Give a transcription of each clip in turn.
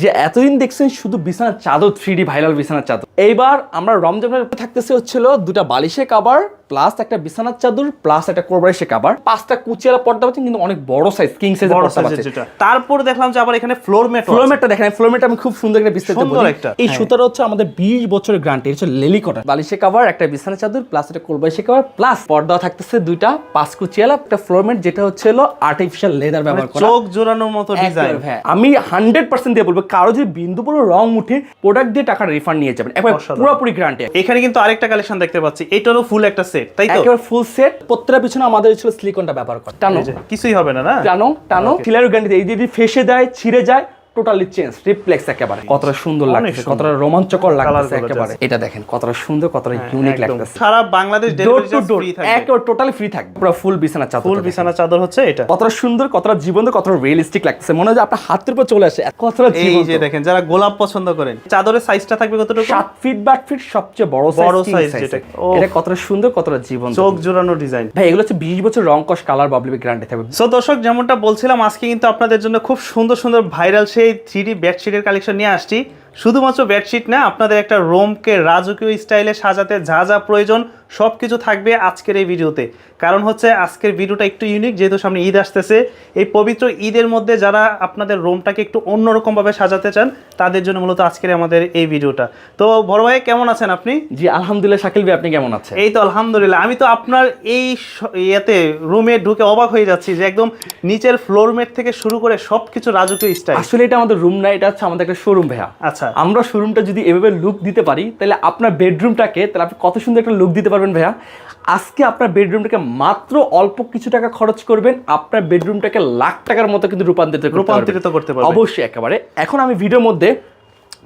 যে এতদিন দেখছেন শুধু বিছানার চাদর থ্রি ডি ভাইরাল বিছানার চাদর। এইবার আমরা রমজানের থাকতেছে হচ্ছিল দুটা বালিশে কাবার প্লাস একটা বিছানার চাদর প্লাস একটা কোরবারিশে কাবার পাঁচটা কুচিয়ালা পর্দা পাচ্ছেন কিন্তু অনেক বড় সাইজ কিং সাইজের বড় যেটা। তারপর দেখলাম যে আবার এখানে ফ্লোর ম্যাট ফ্লোরমেটটা দেখেন ফ্লোরমেটটা আমি খুব সুন্দর একটা বিস্তারিত বলি। এই হ্যাঁ। সুতাটা হচ্ছে আমাদের 20 বছরের গ্যারান্টি হচ্ছে লেলি কটন বালিশে কভার একটা বিছানা চাদর প্লাস একটা কোলবাইশে কভার প্লাস পর্দা থাকতেছে দুইটা পাঁচ কুচিয়ালা একটা ফ্লোর ফ্লোরমেট যেটা হচ্ছে হলো আর্টিফিশিয়াল লেদার ব্যবহার করা। চোখ জোড়ানোর মতো ডিজাইন হ্যাঁ। আমি হান্ড্রেড পার্সেন্ট দিয়ে বলব কারও যদি বিন্দু পুরো রং উঠে প্রোডাক্ট দিয়ে টাকা রিফান্ড নিয়ে যাবেন। একবার পুরোপুরি গ্যারান্টি এখানে কিন্তু আরেকটা কালেকশন দেখতে পাচ্ছি এটারও ফুল একটা সেট তাই তো? একেবারে ফুল সেট প্রত্যেকটা পিছনে আমাদের ছিল সিলিকনটা ব্যবহার করে। টানো। কিছুই হবে না না? টানো টানো ফিলার গ্যারান্টি এই যদি ফেসে দেয় ছিঁড়ে যায় টোটালি চেঞ্জ রিপ্লেক্স একেবারে। কতটা সুন্দর লাগছে কতটা রোমাঞ্চকর লাগছে একেবারে। এটা দেখেন কতটা সুন্দর কতটা ইউনিক হ্যাঁ। লাগতেছে। সারা বাংলাদেশ ডেলিভারি টু ডোর একেবারে টোটালি ফ্রি থাকবে। পুরো ফুল বিছানা চাদর ফুল বিছানা চাদর হচ্ছে এটা। কতটা সুন্দর কতটা জীবন্ত কতটা রিয়েলিস্টিক লাগতেছে। মনে হয় আপনার হাতের উপর চলে আসে কতটা জীবন্ত এই যে দেখেন যারা গোলাপ পছন্দ করেন চাদরের সাইজটা থাকবে কতটুকু? সাত ফিট বা আট ফিট সবচেয়ে বড় বড় সাইজ size সাইজ যেটা। এটা কতটা সুন্দর কতটা জীবন্ত। চোখ জোড়ানো ডিজাইন ভাই এগুলো হচ্ছে বিশ বছর রং কস কালার বাবলি গ্যারান্টি থাকবে। সো দর্শক যেমনটা বলছিলাম আজকে কিন্তু আপনাদের জন্য খুব সুন্দর সুন্দর ভাইরাল সেই থ্রি ডি বেডশিটের কালেকশন নিয়ে আসছি। শুধুমাত্র বেডশিট না আপনাদের একটা রোমকে রাজকীয় স্টাইলে সাজাতে যা যা প্রয়োজন সব কিছু থাকবে আজকের এই ভিডিওতে। কারণ হচ্ছে আজকের ভিডিওটা একটু ইউনিক যেহেতু সামনে ঈদ আসতেছে। এই পবিত্র ঈদের মধ্যে যারা আপনাদের রোমটাকে একটু অন্যরকমভাবে সাজাতে চান তাদের জন্য মূলত আজকের আমাদের এই ভিডিওটা। তো বড় ভাই কেমন আছেন আপনি? জি আলহামদুলিল্লাহ শাকিল ভাই আপনি কেমন আছেন? এই তো আলহামদুলিল্লাহ। আমি তো আপনার এই ইয়েতে রুমে ঢুকে অবাক হয়ে যাচ্ছি যে একদম নিচের ফ্লোরমেট থেকে শুরু করে সব কিছু রাজকীয় স্টাইল আসলে এটা আমাদের রুম না এটা হচ্ছে আমাদের একটা শোরুম ভাইয়া। আচ্ছা। আমরা শোরুমটা যদি এভাবে লুক দিতে পারি তাহলে আপনার বেডরুমটাকে তাহলে আপনি কত সুন্দর একটা লুক দিতে পারবেন ভাইয়া। আজকে আপনার বেডরুমটাকে মাত্র অল্প কিছু টাকা খরচ করবেন আপনার বেডরুমটাকে লাখ টাকার মতো কিন্তু রূপান্তরিত রূপান্তরিত করতে পারবেন। অবশ্যই একেবারে। এখন আমি ভিডিওর মধ্যে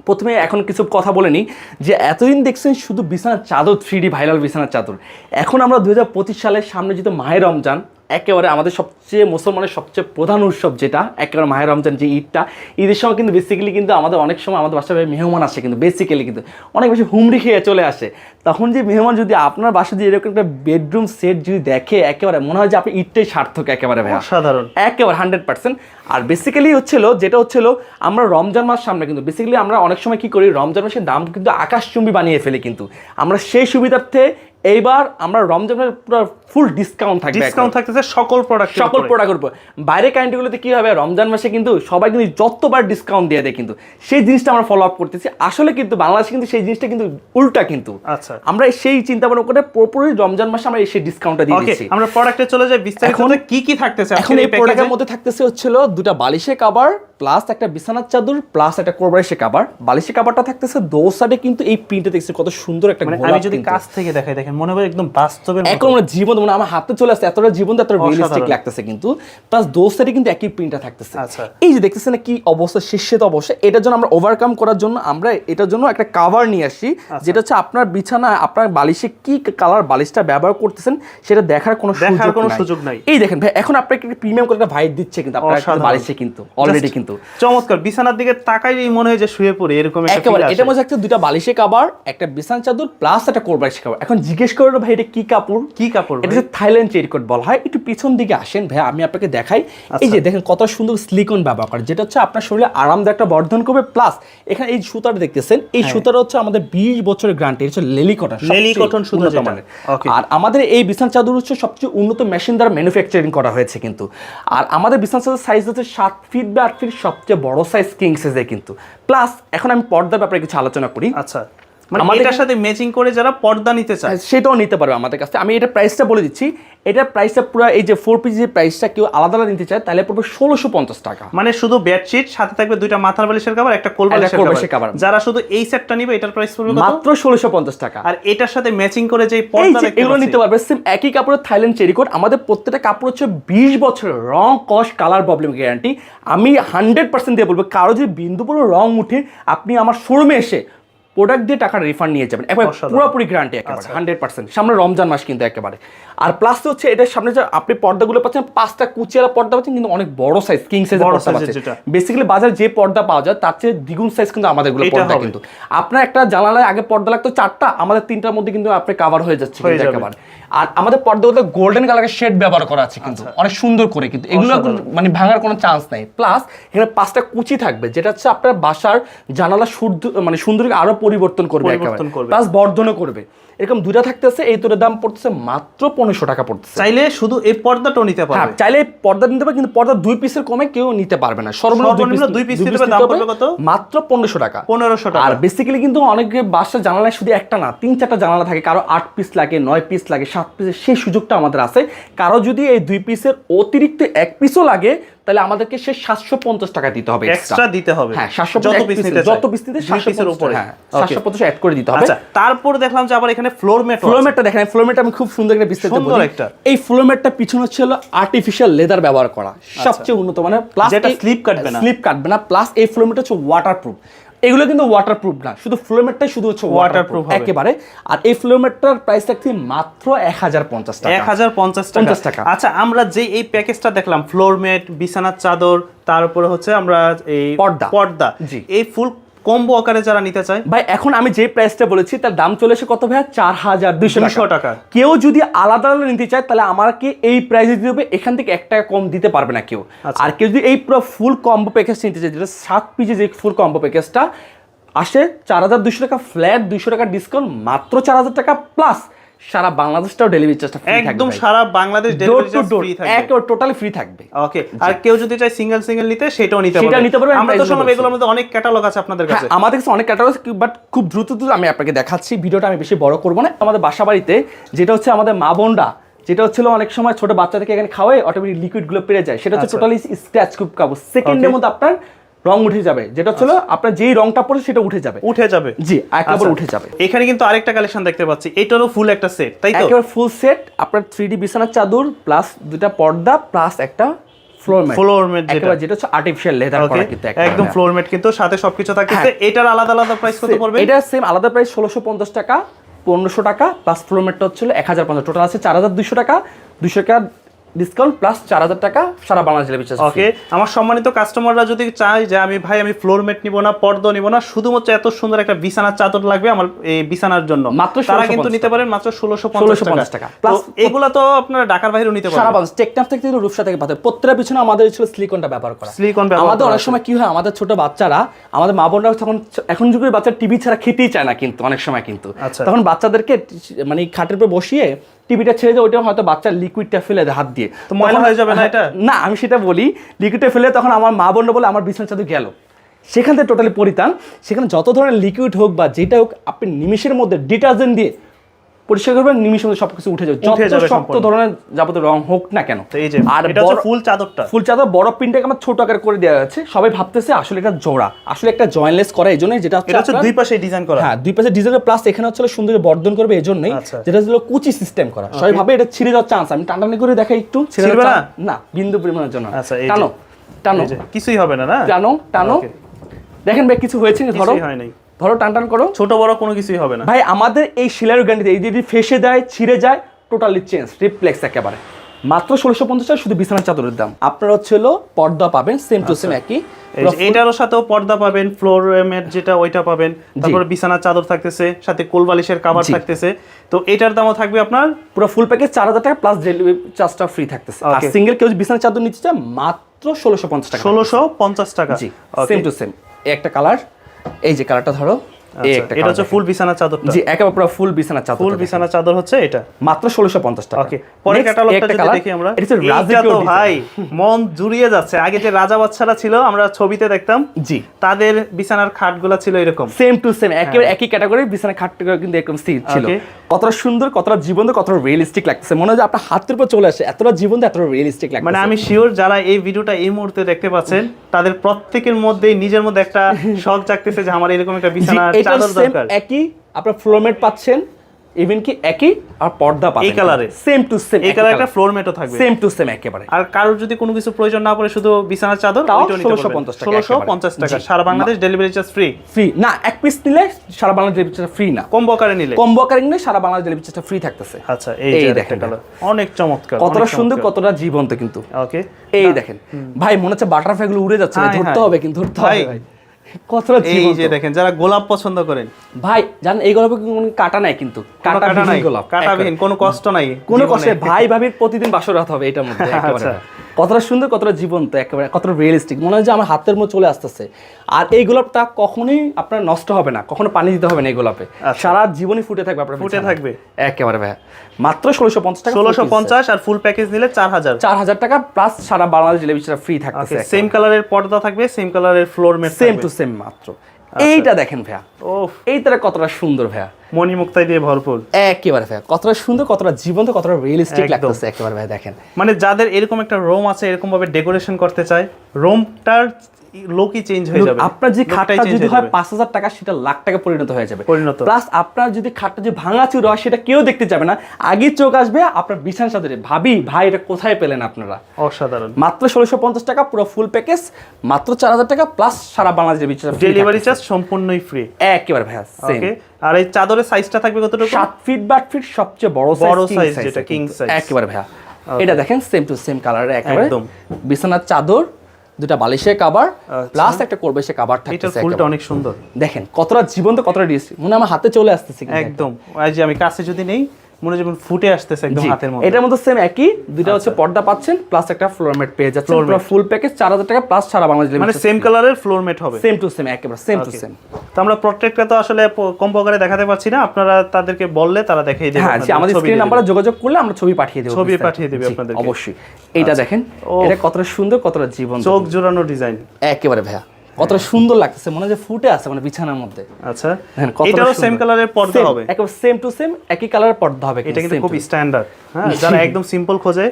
প্রথমে এখন কিছু কথা বলে নিই যে এতদিন দেখছেন শুধু বিছানার চাদর থ্রি ডি ভাইরাল বিছানার চাদর। এখন আমরা দু হাজার পঁচিশ সালের সামনে যেহেতু মাহের রমজান একেবারে আমাদের সবচেয়ে মুসলমানের সবচেয়ে প্রধান উৎসব যেটা একেবারে মাহের রমজান যে ঈদটা ঈদের সময় কিন্তু বেসিক্যালি কিন্তু আমাদের অনেক সময় আমাদের বাসায় মেহমান আসে কিন্তু বেসিক্যালি কিন্তু। অনেক বেশি হুমড়ি খেয়ে চলে আসে। তখন যে মেহমান যদি আপনার বাসা যে এরকম একটা বেডরুম সেট যদি দেখে একেবারে মনে হয় যে আপনি ঈদটাই সার্থক একেবারে ভাই অসাধারণ। একেবারে হান্ড্রেড পার্সেন্ট আর বেসিক্যালি হচ্ছিল যেটা হচ্ছিল আমরা রমজান মাস সামনে কিন্তু বেসিক্যালি আমরা অনেক সময় কী করি রমজান মাসের দাম কিন্তু আকাশচুম্বী বানিয়ে ফেলি কিন্তু। আমরা সেই সুবিধার্থে এইবার আমরা রমজানের পুরো ফুল ডিসকাউন্ট থাকবে ডিসকাউন্ট থাকতেছে সকল প্রোডাক্ট সকল প্রোডাক্টের উপর। বাইরে কারেন্টগুলোতে কি হবে? রমজান মাসে কিন্তু সবাই কিন্তু যতবার ডিসকাউন্ট দিয়ে দেয় কিন্তু। সেই জিনিসটা আমরা ফলো আপ করতেছি। আসলে কিন্তু বাংলাদেশে কিন্তু সেই জিনিসটা কিন্তু উল্টা কিন্তু। আচ্ছা। আমরা সেই চিন্তা ভাবনা করে পুরোপুরি রমজান মাসে আমরা এই সেই ডিসকাউন্টটা দিয়ে দিচ্ছি। আমরা প্রোডাক্টে চলে যাই। বিস্তারিত এখন- কি কি থাকতেছে এখন এই প্রোডাক্টের মধ্যে থাকতেছে হচ্ছিল দুটা বালিশে কাবার প্লাস একটা বিছানার চাদর প্লাস একটা কোরবারিশে কাবার বালিশে কাবারটা থাকতেছে দো সাইডে কিন্তু এই প্রিন্টে দেখছি কত সুন্দর একটা মানে আমি যদি। কাছ থেকে দেখাই দেখেন মনে হয় একদম বাস্তবের। এখন মানে জীবন মানে আমার হাতে চলে আসছে এতটা জীবন এতটা রিয়েলিস্টিক লাগতেছে কিন্তু। প্লাস দো কিন্তু একই প্রিন্টটা থাকতেছে। আচ্ছা। এই যে দেখতেছেন কি অবস্থা শীর্ষে তো অবশ্যই এটার জন্য আমরা ওভারকাম করার জন্য আমরা এটার জন্য একটা কাভার নিয়ে আসি আচ্ছা। যেটা হচ্ছে আপনার বিছানা আপনার বালিশে কি কালার বালিশটা ব্যবহার করতেছেন সেটা দেখার কোনো দেখার কোনো সুযোগ নাই। এই দেখেন ভাই এখন আপনাকে একটা প্রিমিয়াম করে একটা ভাইব দিচ্ছে কিন্তু আপনার বালিশে কিন্তু অলরেডি কিন্তু। চমৎকার বিছানার দিকে তাকাইলেই মনে হয় যে শুয়ে পড়ে এরকম একটা একেবারে। এটার মধ্যে একটা দুটা বালিশে কাবার একটা বিছানা চাদর প্লাস একটা কোরবালিশ কাবার এখন জিজ্ঞেস করো ভাই এটা কি কাপড়? কি কাপড় এটা ভাই? হচ্ছে থাইল্যান্ড চেরিকোট বলা হয় একটু পিছন দিকে আসেন ভাই আমি আপনাকে দেখাই। এই যে দেখেন কত সুন্দর সিলিকন ব্যবহার করে যেটা হচ্ছে আপনার শরীরে আরামদায়ক একটা বর্ধন করবে প্লাস এখানে এই সুতাটা দেখতেছেন এই সুতাটা হচ্ছে আমাদের বিশ বছরের গ্যারান্টি হচ্ছে লেলি কটন লেলি কটন সুতা. আর আমাদের এই বিছানা চাদর হচ্ছে সবচেয়ে উন্নত মেশিন দ্বারা ম্যানুফ্যাকচারিং করা হয়েছে কিন্তু। আর আমাদের বিছানা চাদর সাইজ হচ্ছে সাত ফিট বা আট ফিট সবচেয়ে বড় সাইজ কিং সাইজে কিন্তু। প্লাস এখন আমি পর্দার ব্যাপারে কিছু আলোচনা করি। আচ্ছা। এটার সাথে ম্যাচিং করে যারা পর্দা নিতে চায়। সেটাও নিতে পারবে আমাদের কাছে আমি এটা প্রাইসটা বলে দিচ্ছি। এটার প্রাইসটা পুরো এই যে ফোর পিস প্রাইসটা কেউ আলাদা আলাদা নিতে চায় তাহলে পড়বে ষোলোশো পঞ্চাশ টাকা। মানে শুধু বেডশিট সাথে থাকবে দুইটা মাথার বালিশের কভার একটা কোল বালিশের কভার যারা শুধু এই সেটটা নিবে এটার প্রাইস পড়বে মাত্র ষোলোশো পঞ্চাশ টাকা। আর এটার সাথে ম্যাচিং করে যে পর্দা এগুলো নিতে পারবে সেম একই কাপড়ের থাইল্যান্ড চেরিকোট আমাদের প্রত্যেকটা কাপড় হচ্ছে বিশ বছরের রং কস কালার প্রবলেম গ্যারান্টি আমি হান্ড্রেড পার্সেন্ট দিয়ে বলব কারও যদি বিন্দু পুরো রং উঠে আপনি আমার শোরুমে এসে প্রোডাক্ট দিয়ে টাকা রিফান্ড নিয়ে যাবেন। একবার পুরোপুরি গ্যারান্টি একেবারে আচ্ছা। হান্ড্রেড পার্সেন্ট সামনে রমজান মাস কিন্তু একেবারে। আর প্লাস হচ্ছে এটার সামনে যে আপনি পর্দাগুলো পাচ্ছেন পাঁচটা কুচিয়ালা পর্দা পাচ্ছেন কিন্তু অনেক বড় সাইজ কিং সাইজ পর্দা পাচ্ছেন। বেসিক্যালি বাজারে যে পর্দা পাওয়া যায় তার চেয়ে দ্বিগুণ সাইজ কিন্তু আমাদেরগুলো পর্দা কিন্তু। আপনার একটা জানালায় আগে পর্দা লাগতো চারটা আমাদের তিনটার মধ্যে কিন্তু আপনি কাভার হয়ে যাচ্ছে কিন্তু একেবারে। আর আমাদের পর্দাগুলো গোল্ডেন কালারের শেড ব্যবহার করা আছে কিন্তু। আচ্ছা। অনেক সুন্দর করে কিন্তু। এগুলো মানে ভাঙার কোনো চান্স নাই। প্লাস এখানে পাঁচটা কুচি থাকবে যেটা হচ্ছে আপনার বাসার জানালা শুদ্ধ মানে সুন্দরকে আরও পরিবর্তন করবে পরিবর্তন করবে। প্লাস বর্ধনও করবে। এরকম দুইটা থাকতেছে এই তোর দাম পড়তেছে মাত্র পনেরোশো টাকা পড়তেছে। চাইলে শুধু এই পর্দাটাও নিতে হ্যাঁ পারবে। চাইলে পর্দা নিতে পারবে কিন্তু পর্দা দুই পিসের কমে কেউ নিতে পারবে না। সর্বনিম্ন দুই piece নিতে দাম পড়বে কত? মাত্র পনেরোশো টাকা। পনেরোশো টাকা। আর বেসিক্যালি কিন্তু অনেকে বাসার জানালায় শুধু একটা না তিন চারটা জানালা থাকে কারও আট পিস লাগে নয় পিস লাগে সাত পিসের সেই সুযোগটা আমাদের আছে। কারও যদি এই দুই পিসের অতিরিক্ত এক পিসও লাগে তাহলে আমাদেরকে সে সাতশো পঞ্চাশ টাকা দিতে হবে এক্সট্রা দিতে হবে। হ্যাঁ সাতশো যত পিস নিতে যত পিস নিতে সাতশো পিসের উপরে। হ্যাঁ সাতশো পঞ্চাশ অ্যাড করে দিতে হবে। আচ্ছা তারপর দেখলাম যে আবার এখানে ফ্লোর ম্যাট ফ্লোমেটটা দেখেন ফ্লোমেটটা আমি খুব সুন্দর একটা বিস্তারিত বলি। একটা। এই ফ্লোমেটটা পিছনে হচ্ছে আর্টিফিশিয়াল লেদার ব্যবহার করা। সবচেয়ে উন্নত মানে প্লাস স্লিপ কাটবে না। স্লিপ কাটবে না প্লাস এই ফ্লোমেটটা হচ্ছে ওয়াটারপ্রুফ এগুলো কিন্তু ওয়াটারপ্রুফ না শুধু ফ্লোমেটটাই শুধু হচ্ছে ওয়াটারপ্রুফ একেবারে আর এই ফ্লোমেটটার প্রাইস থাকছে মাত্র এক হাজার পঞ্চাশ টাকা এক হাজার পঞ্চাশ টাকা টাকা। আচ্ছা আমরা যে এই প্যাকেজটা দেখলাম ফ্লোরমেট বিছানার চাদর তারপরে হচ্ছে আমরা এই পর্দা। পর্দা। এই ফুল কম্বো আকারে যারা নিতে চায় ভাই এখন আমি যে প্রাইসটা বলেছি তার দাম চলে এসে কত ভাইয়া চার হাজার দুশো 200 টাকা। কেউ যদি আলাদা আলাদা নিতে চায় তাহলে আমাকে এই প্রাইসে দিতে হবে এখান থেকে এক টাকা কম দিতে পারবে না কেউ আচ্ছা। আর কেউ যদি এই পুরো ফুল কম্বো প্যাকেজ নিতে চায় যেটা সাত পিজে যে ফুল কম্বো প্যাকেজটা আসে চার হাজার দুশো টাকা ফ্ল্যাট দুশো টাকা ডিসকাউন্ট মাত্র চার হাজার টাকা প্লাস সারা বাংলাদেশটাও ডেলিভারি চার্জটা ফ্রি থাকবে একদম সারা বাংলাদেশ ডেলিভারি ডোর ফ্রি থাকবে। একেবারে টোটালি ফ্রি থাকবে। ওকে আর কেউ যদি চায় সিঙ্গেল সিঙ্গেল নিতে সেটাও নিতে সেটা নিতে পারবে, আমরা তো শুনলাম এগুলোর মধ্যে অনেক ক্যাটালগ আছে আপনাদের কাছে। হ্যাঁ আমাদের কাছে অনেক ক্যাটাগরি বাট খুব দ্রুত দ্রুত আমি আপনাকে দেখাচ্ছি ভিডিওটা আমি বেশি বড় করব না। আমাদের বাসা বাড়িতে যেটা হচ্ছে আমাদের মা বোনরা যেটা হচ্ছিল অনেক সময় ছোট বাচ্চাদেরকে এখানে খাওয়াই অটোমেটিক লিকুইডগুলো পেরে যায়। সেটা হচ্ছে। টোটালি স্ক্র্যাচ কুপ কাগজ সেকেন্ডের মধ্যে আপনার রং উঠে যাবে। যেটা হচ্ছিল আপনার যেই রংটা পড়ে সেটা উঠে যাবে। উঠে যাবে। জি একেবারে আচ্ছা। উঠে যাবে। এখানে কিন্তু আরেকটা কালেকশন দেখতে পাচ্ছি। এটারও ফুল একটা সেট তাই তো? একেবারে ফুল সেট আপনার থ্রি ডি বিছানার চাদর প্লাস দুটা পর্দা প্লাস একটা ফ্লোর ম্যাট যেটা। যেটা হচ্ছে আর্টিফিশিয়াল লেদার করা কিন্তু একদম ফ্লোর ম্যাট কিন্তু সাথে সবকিছু থাকতেছে। এটার আলাদা আলাদা প্রাইস কত পড়বে? এটা সেম আলাদা প্রাইস ষোলোশো পঞ্চাশ টাকা পনেরোশো টাকা প্লাস ফ্লোমেটটা হচ্ছিল এক হাজার পঞ্চাশ। টোটাল আছে চার হাজার দুশো টাকা দুশো টাকা ডিসকাউন্ট প্লাস চার হাজার টাকা সারা বাংলাদেশ চার্জ ওকে আমার সম্মানিত কাস্টমাররা যদি চায় যে আমি ভাই আমি ফ্লোর ম্যাট নিব না পর্দা নিব না শুধুমাত্র এত সুন্দর একটা বিছানার চাদর লাগবে আমার এই বিছানার জন্য। মাত্র তারা কিন্তু নিতে পারেন মাত্র ষোলোশো 1650 পঞ্চাশ টাকা। Plus Plus তো আপনারা ঢাকার বাইরেও নিতে সারা বাংলাদেশ টেকনাফ থেকে কিন্তু রূপসা থেকে পাতে প্রত্যেকটা পিছনে আমাদের ছিল সিলিকনটা ব্যবহার করা। সিলিকন ব্যবহার আমাদের অনেক সময় কি হয় আমাদের ছোট বাচ্চারা আমাদের মা বোনরা তখন এখন যুগের বাচ্চা টিভি ছাড়া খেতেই চায় না কিন্তু অনেক সময় কিন্তু। আচ্ছা। তখন বাচ্চাদেরকে মানে খাটের উপর বসিয়ে টিভিটা ছেড়ে দেয় ওইটা হয়তো বাচ্চার লিকুইডটা ফেলে দেয় হাত দিয়ে। তো ময়লা হয়ে যাবে না এটা? না আমি সেটা বলি লিকুইডটা ফেলে তখন আমার মা বোনরা বলে আমার বিছানা চাদর গেল। সেখান থেকে টোটালি পরিতান সেখানে যত ধরনের লিকুইড হোক বা যেটা হোক আপনি নিমিষের মধ্যে ডিটারজেন্ট দিয়ে পরিষ্কার করবেন নিমিষের মধ্যে সবকিছু উঠে যাবে। যত শক্ত ধরনের যাবতীয় রং হোক না কেন। এই যে আর এটা হচ্ছে ফুল চাদরটা। ফুল চাদর বড় প্রিন্টটাকে আমার ছোট আকার করে দেওয়া হয়েছে সবাই ভাবতেছে আসলে এটা জোড়া। আসলে একটা করা এই যেটা হচ্ছে এটা হচ্ছে দুই পাশে ডিজাইন করা। হ্যাঁ দুই পাশে ডিজাইনের প্লাস এখানে হচ্ছে সুন্দর বর্ধন করবে এই জন্যই আচ্ছা। যেটা হলো কুচি সিস্টেম করা। সবাই ভাবে এটা ছিঁড়ে যাওয়ার চান্স আমি টানাটানি করে দেখাই একটু। ছিঁড়ে ছিঁড়বে না? না বিন্দু পরিমাণের জন্য আচ্ছা, টানো টানো। কিছুই হবে না না? টানো টানো। দেখেন ভাই কিছু হয়েছে? ধরো। হয় নাই। ধরো টান টান করো। ছোট বড় কোনো কিছুই হবে না। ভাই আমাদের এই শিলার গ্যারান্টি এই যদি ফেসে দেয় ছিঁড়ে যায় টোটালি চেঞ্জ রিপ্লেক্স একেবারে। মাত্র ষোলোশো পঞ্চাশ টাকা শুধু বিছানার চাদরের দাম। আপনার হচ্ছে হলো পর্দা পাবেন সেম টু সেম একই। এটারও সাথেও পর্দা পাবেন ফ্লোর ম্যাট যেটা ওইটা পাবেন। তারপরে বিছানার চাদর থাকতেছে সাথে কোল বালিশের কাভার থাকতেছে। তো এটার দামও থাকবে আপনার? পুরো ফুল প্যাকেজ চার হাজার টাকা প্লাস ডেলিভারি চার্জটা ফ্রি থাকতেছে। আর সিঙ্গেল কেউ বিছানার চাদর নিচ্ছে মাত্র ষোলোশো পঞ্চাশ টাকা। ষোলোশো পঞ্চাশ টাকা। জি সেম টু সেম একটা কালার এই যে কালারটা ধরো এই আচ্ছা, একটা এটা হচ্ছে ফুল বিছানার চাদরটা। জি একেবারে পুরো ফুল বিছানার চাদর ফুল বিছানার চাদর হচ্ছে এটা। মাত্র ষোলোশো পঞ্চাশ টাকা। ওকে পরে ক্যাটালগটা যদি দেখি আমরা। এটা হচ্ছে এইটা রাজকীয় তো ভাই মন জুড়িয়ে যাচ্ছে। আগে যে রাজা বাচ্চারা ছিল আমরা ছবিতে দেখতাম জি। তাদের বিছানার খাটগুলা ছিল এরকম। সেম টু সেম একেবারে একই ক্যাটাগরির বিছানা খাটটা কিন্তু এরকম ছিল। কতটা সুন্দর কতটা জীবন্ত কতটা রিয়েলিস্টিক লাগতেছে। মনে হয় যে আপনার হাতের উপর চলে আসে এতটা জীবন্ত এতটা রিয়েলিস্টিক লাগছে মানে আমি শিওর যারা এই ভিডিওটা এই মুহূর্তে দেখতে পাচ্ছেন তাদের প্রত্যেকের মধ্যেই নিজের মধ্যে একটা শখ জাগতেছে যে আমার এরকম একটা বিছানার এটা চাদর দরকার। একই আপনার ফ্লোমেট পাচ্ছেন ইভেন কি একই আর পর্দা পাবেন এই এ? সেম টু সেম এই কালার একটা ফ্লোর ম্যাটও থাকবে। সেম টু সেম একেবারে। আর কারোর যদি কোনো কিছু প্রয়োজন না পড়ে শুধু বিছানার চাদর তাও ওইটাও নিতে 1650 টাকা সারা Bangladesh delivery charge free free না এক পিস নিলে সারা বাংলা ডেলিভারি ফ্রি না। কম বকারে নিলে। কম্বো আকারে নিলে সারা বাংলা ডেলিভারি ফ্রি থাকতেছে। আচ্ছা এই দেখেন। অনেক চমৎকার কতটা সুন্দর কতটা জীবন্ত কিন্তু। ওকে এই দেখেন। ভাই মনে হচ্ছে বাটারফ্লাই গুলো উড়ে যাচ্ছে ধরতে হবে কিন্তু ধরতে। হবে ভাই। কতটা এই যে দেখেন যারা গোলাপ পছন্দ করেন। ভাই জানেন এই গোলাপে কোনো কাটা নাই কিন্তু। কাটা নাই গোলাপ কাটাবিহীন কোনো কষ্ট নাই কোনো। কষ্টে ভাই ভাবির প্রতিদিন বাসর রাত হবে এটার মধ্যে আচ্ছা। কতটা সুন্দর কতটা জীবন্ত একেবারে কতটা রিয়েলিস্টিক মনে হয় যে আমার হাতের মধ্যে চলে আসতেছে। আর এই গোলাপটা কখনোই আপনার নষ্ট হবে না কখনো পানি দিতে হবে না এই গোলাপে। আচ্ছা। সারা জীবনই ফুটে থাকবে আপনার ফুটে থাকবে। একেবারে ভাই মাত্র ষোলোশো পঞ্চাশ টাকা ষোলোশো পঞ্চাশ আর ফুল প্যাকেজ নিলে চার হাজার। চার হাজার টাকা প্লাস সারা বাংলাদেশ টেলিভিশনটা ফ্রি থাকতেছে সেম কালারের পর্দা থাকবে সেম কালারের floor mat same to same মাত্র। এইটা দেখেন ভাইয়া। ও এই তারা কতটা সুন্দর ভাইয়া। মণিমুক্তাই দিয়ে ভরপুর। একেবারে ভাইয়া। কতটা সুন্দর কতটা জীবন্ত কতটা রিয়েলিস্টিক লাগতেছে একেবারে ভাইয়া দেখেন। মানে যাদের এরকম একটা রোম আছে এরকম ভাবে ডেকোরেশন করতে চায় রোমটার লোকই চেঞ্জ হয়ে যাবে। আপনার যে খাটটা যদি হয়। পাঁচ হাজার টাকা সেটা লাখ টাকা পরিণত হয়ে যাবে। পরিণত। প্লাস আপনার যদি খাটটা যে ভাঙা চুর হয় সেটা কেউ দেখতে যাবে না। আগে চোখ আসবে আপনার বিছানার সাথে ভাবি ভাই এটা কোথায় পেলেন আপনারা? অসাধারণ। মাত্র ষোলোশো পঞ্চাশ টাকা পুরো ফুল প্যাকেজ মাত্র চার হাজার টাকা প্লাস সারা বাংলাদেশের বিছানা ডেলিভারি চার্জ সম্পূর্ণই ফ্রি একেবারে ভাইয়া ওকে আর এই চাদরের সাইজটা থাকবে কতটুকু? সাত ফিট বা আট ফিট সবচেয়ে বড় বড় সাইজ যেটা, কিন্তু। size। একেবারে ভাইয়া। এটা দেখেন সেম টু সেম কালারের একদম। বিছানার চাদর দুটা বালিশের কাবার প্লাস একটা করবে সে কাবার থাকে থাকতেছে ফুলটা অনেক সুন্দর। দেখেন কতটা জীবন্ত কতটা ডিস মনে আমার হাতে চলে আসতেছে একদম। আজ আমি কাছে যদি নেই মনে যেমন ফুটে আসতেছে একদম হাতের মধ্যে। এটার মধ্যে সেম একই দুইটা হচ্ছে পর্দা পাচ্ছেন প্লাস একটা ফ্লোর ম্যাট পেয়ে যাচ্ছেন। পুরো ফুল প্যাকেজ চার হাজার টাকা প্লাস সারা বাংলাদেশ মানে সেম কালারের ফ্লোর ম্যাট হবে? সেম টু সেম একেবারে সেম টু সেম তো আমরা প্রত্যেকটা তো আসলে কম প্রকারে দেখাতে পারছি না আপনারা তাদেরকে বললে তারা দেখিয়ে দেবে হ্যাঁ আমাদের স্ক্রিন নাম্বারে যোগাযোগ করলে আমরা ছবি পাঠিয়ে দেবো ছবি পাঠিয়ে দেবে। আচ্ছা। অবশ্যই। এইটা দেখেন এটা কতটা সুন্দর কতটা জীবন চোখ জোড়ানো ডিজাইন একেবারে ভাইয়া। কতটা সুন্দর লাগতেছে মনে যে ফুটে আছে মানে বিছানার মধ্যে। আচ্ছা এটারও সেম কালারের পর্দা হবে। একদম সেম টু সেম একই কালারের পর্দা হবে এটা কিন্তু খুব স্ট্যান্ডার্ড হ্যাঁ যারা একদম সিম্পল খোঁজে।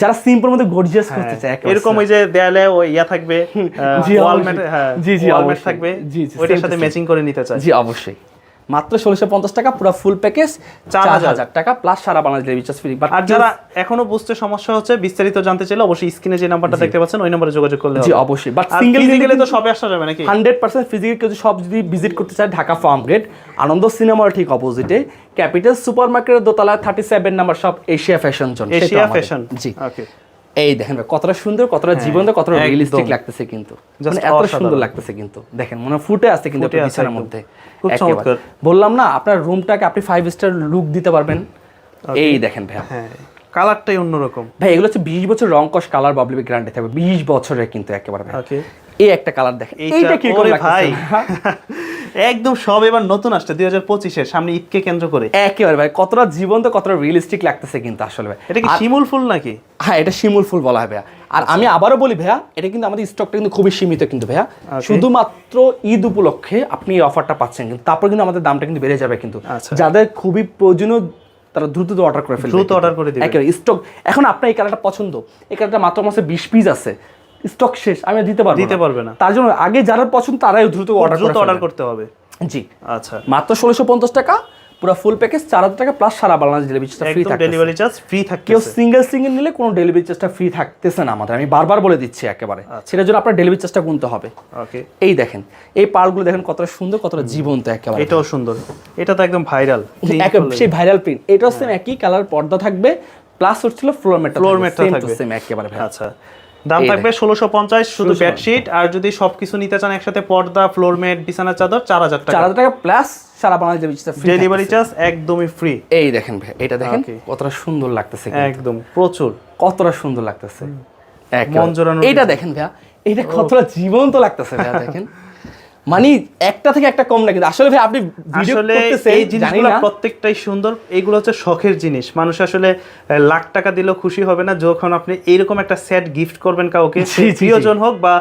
যারা সিম্পল মধ্যে গর্জিয়াস করতে চায় এরকম ওই যে দেয়ালে ওই ইয়া থাকবে জি, ওয়াল ম্যাট হ্যাঁ জি, জি, ওয়াল ম্যাট থাকবে জি, জি, ওইটার সাথে ম্যাচিং করে নিতে চায়। জি অবশ্যই। মাত্র ষোলোশো পঞ্চাশ টাকা পুরো ফুল প্যাকেজ চার হাজার। টাকা প্লাস সারা বাংলাদেশ রিচার্জ ফ্রি বাট আর যারা এখনও বুঝতে সমস্যা হচ্ছে বিস্তারিত জানতে চাইলে অবশ্যই স্ক্রিনে যে নাম্বারটা দেখতে পাচ্ছেন ওই নম্বরে যোগাযোগ করলে জি অবশ্যই। বাট সিঙ্গেল ফিজিক্যালি তো সবে আসা যাবে নাকি? হান্ড্রেড পার্সেন্ট ফিজিক্যাল কেউ সব যদি ভিজিট করতে চায় ঢাকা ফার্ম গেট আনন্দ সিনেমার ঠিক অপোজিটে ক্যাপিটাল সুপার মার্কেটের দোতলায় থার্টি সেভেন নাম্বার সব Asia fashion zone Asia fashion জি। ওকে এই দেখেন ভাই, কতটা সুন্দর কতটা জীবন্ত কতটা রিয়েলিস্টিক লাগতেছে কিন্তু। মানে এত সুন্দর লাগতেছে কিন্তু। দেখেন মনে ফুটে আছে কিন্তু বিছানার মধ্যে। বললাম না আপনার রুমটাকে আপনি ফাইভ স্টার লুক দিতে পারবেন। এই দেখেন ভাইয়া। হ্যাঁ কালারটাই অন্যরকম। ভাই এগুলো হচ্ছে বিশ বছর রং কস কালার বাবলিবি গ্যারান্টি থাকবে। বিশ বছরের কিন্তু একেবারে ভাই। এই একটা কালার দেখেন। এইটা কি ভাই। ভাই একদম সব এবার নতুন আসছে দুই হাজার পঁচিশের সামনে ঈদকে কেন্দ্র করে। একেবারে ভাই কতটা জীবন্ত কতটা রিয়েলিস্টিক লাগতেছে কিন্তু আসলে ভাই। এটা কি শিমুল ফুল নাকি? হ্যাঁ এটা শিমুল ফুল বলা হয় ভাইয়া। আর আমি আবারও বলি ভাইয়া এটা কিন্তু আমাদের স্টকটা কিন্তু খুবই সীমিত কিন্তু ভাইয়া। শুধুমাত্র ঈদ উপলক্ষে আপনি এই অফারটা পাচ্ছেন কিন্তু তারপর কিন্তু আমাদের দামটা কিন্তু বেড়ে যাবে কিন্তু। আচ্ছা। যাদের খুবই প্রয়োজনীয় তারা দ্রুত অর্ডার করে ফেলবে দ্রুত অর্ডার করে দিবে। একেবারে স্টক এখন আপনার এই কালারটা পছন্দ এই কালারটা মাত্র মাসে বিশ পিস আছে। স্টক শেষ আমি দিতে পারব দিতে পারবে না। তার জন্য আগে যারা পছন্দ তারাই দ্রুত অর্ডার দ্রুত অর্ডার করতে হবে। জি। আচ্ছা। মাত্র ষোলোশো পঞ্চাশ টাকা পুরো ফুল প্যাকেজ চার হাজার টাকা প্লাস সারা বাংলাদেশ ডেলিভারি চার্জ ফ্রি থাকে ডেলিভারি চার্জ ফ্রি থাকে কেউ সিঙ্গেল সিঙ্গেল নিলে কোনো ডেলিভারি চার্জটা ফ্রি থাকতেছে না আমাদের। আমি বারবার বলে দিচ্ছি একেবারে। আচ্ছা। সেটার জন্য আপনার ডেলিভারি চার্জটা গুনতে হবে। ওকে এই দেখেন এই পার্কগুলো দেখেন কতটা সুন্দর কতটা জীবন্ত একেবারে। এটাও সুন্দর। এটা তো একদম ভাইরাল সেই ভাইরাল প্রিন্ট এটাও সেম একই কালার পর্দা থাকবে প্লাস হচ্ছিল ফ্লোর ম্যাট Floor mat থাকবে। সেম একেবারে আচ্ছা। দাম থাকবে ষোলোশো পঞ্চাশ শুধু বেডশিট আর যদি সবকিছু নিতে চান একসাথে পর্দা ফ্লোর ম্যাট বিছানার চাদর চার হাজার চার টাকা হাজার টাকা প্লাস সারা বাংলাদেশে ডেলিভারি চার্জ ডেলিভারি চার্জ একদমই ফ্রি এই দেখেন ভাই এটা দেখেন কতটা সুন্দর লাগতেছে একদম প্রচুর। কতটা সুন্দর লাগতেছে। মন এইটা দেখেন ভাইয়া এটা কতটা জীবন্ত লাগতেছে ভাইয়া দেখেন। মানে একটা থেকে একটা কম লাগে আসলে ভাই আপনি ভিডিও আসলে এই জিনিসগুলো প্রত্যেকটাই সুন্দর এইগুলো হচ্ছে শখের জিনিস মানুষ আসলে লাখ টাকা দিলেও খুশি হবে না যখন আপনি এইরকম একটা সেট গিফট করবেন কাউকে। প্রিয়জন হোক বা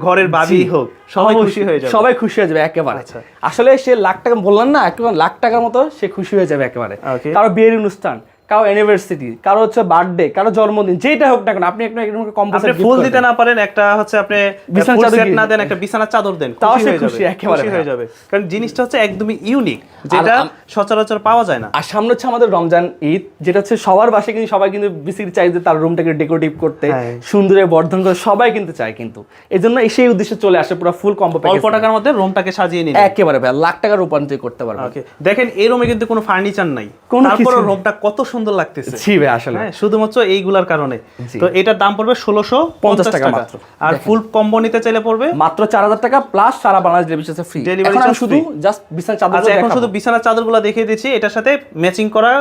ঘরের বাবি হোক সবাই খুশি হয়ে যাবে সবাই খুশি হয়ে যাবে একেবারে আচ্ছা। আসলে সে লাখ টাকা বললাম না একেবারে লাখ টাকার মতো সে খুশি হয়ে যাবে একেবারে. কারও বিয়ের অনুষ্ঠান কারও অ্যানিভার্সারি কারও হচ্ছে বার্থডে কারও জন্মদিন যেটা হোক না কেন আপনি একটা এরকম কম্পোজ আপনি ফুল দিতে না পারেন একটা হচ্ছে আপনি বিছানার ফুল চাদর সেট না দেন। একটা বিছানার চাদর দেন তাও সে খুশি, একেবারে হয়ে যাবে। কারণ জিনিসটা হচ্ছে একদমই ইউনিক যেটা সচরাচর পাওয়া যায় না। আর সামনে হচ্ছে আমাদের রমজান ঈদ যেটা হচ্ছে সবার বাসায় কিন্তু সবাই কিন্তু বিসির চাই যে তার রুমটাকে ডেকোরেটিভ করতে হ্যাঁ। সুন্দরে বর্ধন করে সবাই কিন্তু চায় কিন্তু। এই জন্য সেই উদ্দেশ্যে চলে আসে পুরো ফুল কম্বো অল্প টাকার মধ্যে রুমটাকে সাজিয়ে নিন একেবারে ভাই লাখ টাকা রূপান্তর করতে পারবে দেখেন এই রুমে কিন্তু কোনো ফার্নিচার নাই। কোনো তারপরে। রুমটা কত সুন্দর লাগতেছে। জি ভাই আসলে। হ্যাঁ শুধুমাত্র এইগুলার কারণে। তো এটার দাম পড়বে ষোলোশো পঞ্চাশ টাকা মাত্র। আর ফুল কম্বো নিতে চাইলে পড়বে মাত্র চার হাজার টাকা প্লাস সারা বাংলাদেশ ডেলিভারি ফ্রি Delivery এখন শুধু। জাস্ট বিছানা চাদর আচ্ছা এখন শুধু বিছানার চাদরগুলো দেখিয়ে দিচ্ছি। এটার সাথে ম্যাচিং করা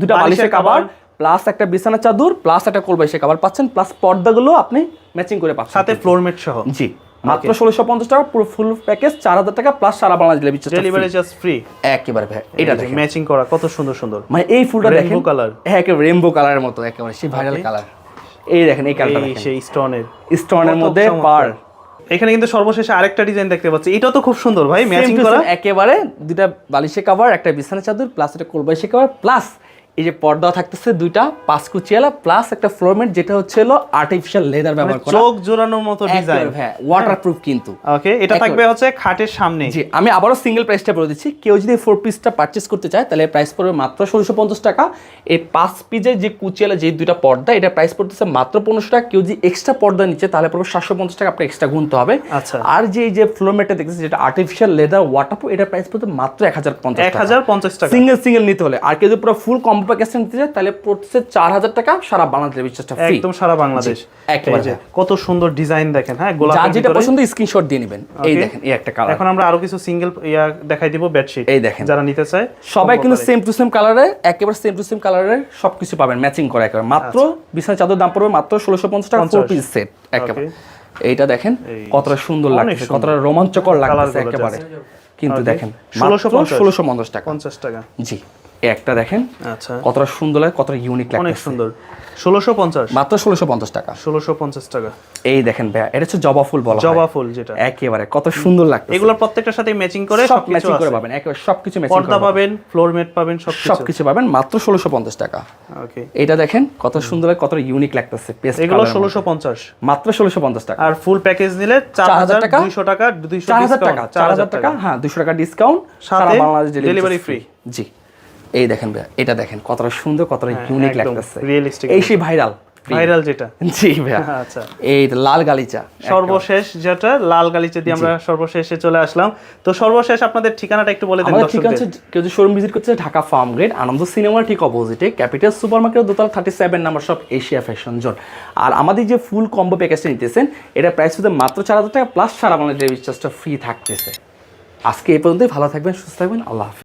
দুটা বালিশের কাভার প্লাস একটা বিছানা চাদর প্লাস একটা কোলবাইশের কাভার পাচ্ছেন প্লাস পর্দাগুলো আপনি ম্যাচিং করে পাচ্ছেন। সাথে ফ্লোর ম্যাট সহ। জি। মাত্র ষোলোশো পঞ্চাশ টাকা পুরো ফুল প্যাকেজ চার হাজার টাকা প্লাস সারা Bangladesh delivery delivery just free একেবারে ভাই এটা ম্যাচিং করা কত সুন্দর সুন্দর। মানে এই ফুলটা দেখেন colour। হ্যাঁ একেবারে রেনবো কালারের মতো একেবারে সেই ভাইরাল কালার এই দেখেন এই কালারটা এই দেখেন। সেই স্টোনের স্টোনের মধ্যে পার এখানে কিন্তু সর্বশেষে আরেকটা ডিজাইন দেখতে পাচ্ছি। এটাও তো খুব সুন্দর ভাই ম্যাচিং করা। একেবারে দুটা বালিশে কভার একটা বিছানা চাদর প্লাস একটা কোলবাইশে কভার প্লাস এই যে পর্দা থাকতেছে দুইটা পাঁচ কুচিয়ালা প্লাস একটা ফ্লোরমেট যেটা হচ্ছে হলো আর্টিফিশিয়াল লেদার মানে ব্যবহার করা। চোখ জোড়ানোর মতো ডিজাইন হ্যাঁ ওয়াটারপ্রুফ কিন্তু। ওকে এটা থাকবে হচ্ছে খাটের সামনে। জি আমি আবারও সিঙ্গেল প্রাইসটা বলে দিচ্ছি। কেউ যদি ফোর পিসটা পারচেস করতে চায় তাহলে প্রাইস পড়বে মাত্র ষোলোশো পঞ্চাশ টাকা। এই পাঁচ পিসের যে কুচিয়ালা যে দুইটা পর্দা এটা প্রাইস পড়তেছে মাত্র পনেরোশো টাকা। কেউ যদি এক্সট্রা পর্দা নিচ্ছে তাহলে পড়বে সাতশো পঞ্চাশ টাকা আপনি এক্সট্রা গুনতে হবে। আচ্ছা। আর যে এই যে ফ্লোরমেটটা দেখতেছি যেটা আর্টিফিশিয়াল লেদার ওয়াটারপ্রুফ এটা প্রাইস পড়তে মাত্র এক হাজার পঞ্চাশ এক হাজার পঞ্চাশ টাকা। সিঙ্গেল সিঙ্গেল নিতে হলে। আর কেউ যদি পুরো ফুল কম্বো প্যাকেজটা নিতে চায় তাহলে পড়তেছে চার হাজার টাকা সারা বাংলাদেশ রিচার্জটা ফ্রি একদম সারা বাংলাদেশ। একেবারে। কত সুন্দর ডিজাইন দেখেন হ্যাঁ যার গোলাপের যেটা পছন্দ স্ক্রিনশট দিয়ে নেবেন। এই দেখেন এই একটা কালার এখন আমরা আরও কিছু সিঙ্গেল ইয়া দেখাই দিব বেডশিট এই দেখেন। যারা নিতে চায় সবাই কিন্তু সেম টু সেম কালারে একেবারে সেম টু সেম কালারে সবকিছু পাবেন ম্যাচিং করা একেবারে। মাত্র বিছানা চাদর দাম পড়বে মাত্র ষোলোশো পঞ্চাশ টাকা ফোর পিস সেট একেবারে। এইটা দেখেন কতটা সুন্দর লাগছে। কতটা রোমাঞ্চকর লাগছে একেবারে। কিন্তু. দেখেন 1650 ষোলোশো পঞ্চাশ টাকা। পঞ্চাশ টাকা। জি। একটা দেখেন আচ্ছা। কতটা সুন্দর লাগে কতটা ইউনিক অনেক সুন্দর। ষোলোশো পঞ্চাশ। মাত্র ষোলোশো পঞ্চাশ টাকা। ষোলোশো পঞ্চাশ টাকা। এই দেখেন ভাইয়া এটা হচ্ছে জবা ফুল বলা জবা ফুল যেটা। একেবারে কত সুন্দর লাগছে এগুলোর প্রত্যেকটার সাথে ম্যাচিং করে সব ম্যাচিং করে পাবেন একেবারে সবকিছু ম্যাচিং পর্দা পাবেন। ফ্লোর ম্যাট পাবেন সবকিছু। সবকিছু পাবেন মাত্র ষোলোশো পঞ্চাশ টাকা। ওকে এটা দেখেন কত সুন্দর লাগে, কত ইউনিক লাগতেছে পেস্ট এগুলো ষোলোশো পঞ্চাশ। মাত্র ষোলোশো পঞ্চাশ টাকা। আর ফুল প্যাকেজ নিলে চার হাজার টাকা? দুইশো টাকা দুইশো টাকা চার হাজার টাকা হ্যাঁ দুশো টাকা ডিসকাউন্ট সারা বাংলাদেশ ডেলিভারি ফ্রি জি। এই দেখেন ভাইয়া এটা দেখেন কতটা সুন্দর কতটা ইউনিক হ্যাঁ, লাগতেছে। এই সেই ভাইরাল ভাইরাল যেটা। জি ভাইয়া। আচ্ছা। এই লাল গালিচা সর্বশেষ যেটা লাল গালিচা দিয়ে আমরা সর্বশেষে চলে আসলাম। তো সর্বশেষ আপনাদের ঠিকানাটা একটু বলে দেন আমাদের ঠিক দর্শকদের আছে কেউ যদি শোরুম ভিজিট করতে ঢাকা ফার্ম গেট আনন্দ সিনেমার ঠিক অপোজিটে ক্যাপিটাল সুপারমার্কেট দোতলা থার্টি সেভেন নাম্বার সব এশিয়া ফ্যাশন জোন আর আমাদের যে ফুল কম্বো প্যাকেজটা নিতেছেন এটা প্রাইস হতে মাত্র চার হাজার টাকা প্লাস সারা বাংলা ডেলিভারি চার্জটা ফ্রি থাকতেছে। আজকে এই পর্যন্তই ভালো থাকবেন সুস্থ থাকবেন আল্লাহ হাফিজ।